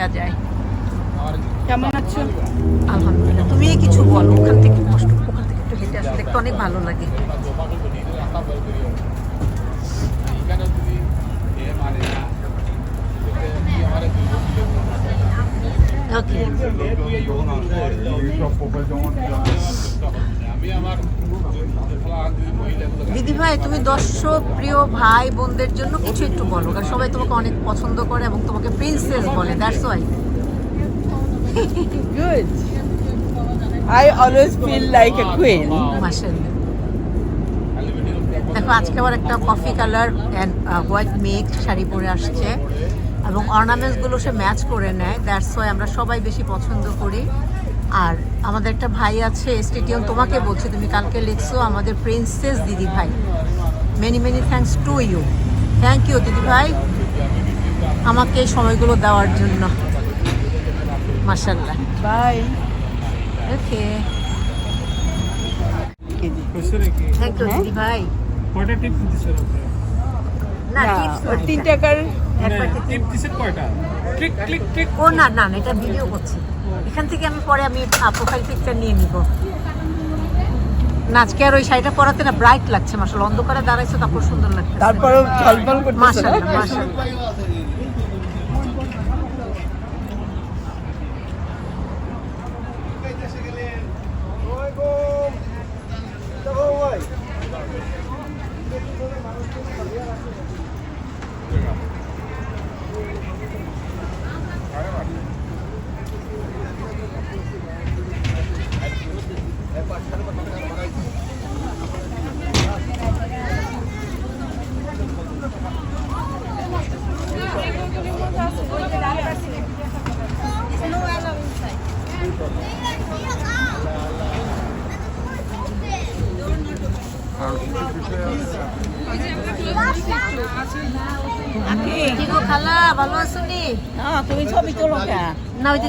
দেওয়া যায়। কেমন আছো? আলহামদুলিল্লাহ। তুমি কিছু বলো ওখান থেকে কষ্ট ওখান থেকে একটু হেঁটে আসলে দেখতে অনেক ভালো লাগে। ওকে দিদি ভাই তুমি দর্শক প্রিয় ভাই বোনদের জন্য কিছু একটু বলো কারণ সবাই তোমাকে অনেক পছন্দ করে এবং তোমাকে প্রিন্সেস বলে that's why. I always feel like a queen. মাশাআল্লাহ দেখো আজকে আবার একটা coffee colour and white make sari পরে আসছে এবং অর্নামেন্টসগুলো সে ম্যাচ করে নেয় দ্যাটস ওয়াই আমরা সবাই বেশি পছন্দ করি আর আমাদের একটা ভাই আছে স্টেডিয়াম তোমাকে বলছি তুমি কালকে লিখছো আমাদের প্রিন্সেস দিদি ভাই। Many many thanks to you thank you দিদি ভাই আমাকে এই সময়গুলো দেওয়ার জন্য। মাসাল্লাহ Bye. ওকে থ্যাংক ইউ দিদি। ভাই। কয়টা টিপ আপনি না না, তিন টাকার ও না না না, এটা ভিডিও করছি। এখান থেকে আমি পরে আমি প্রোফাইল পিকচার নিয়ে নিব। না আজকে আর ওই শাড়িটা পরাতে না ব্রাইট লাগছে মাসাল অন্ধকারে দাঁড়াইছে তারপর সুন্দর লাগছে করতেছে কি গো খালা? ভালো আছো নি তুমি ছবি তোলো না ওই যে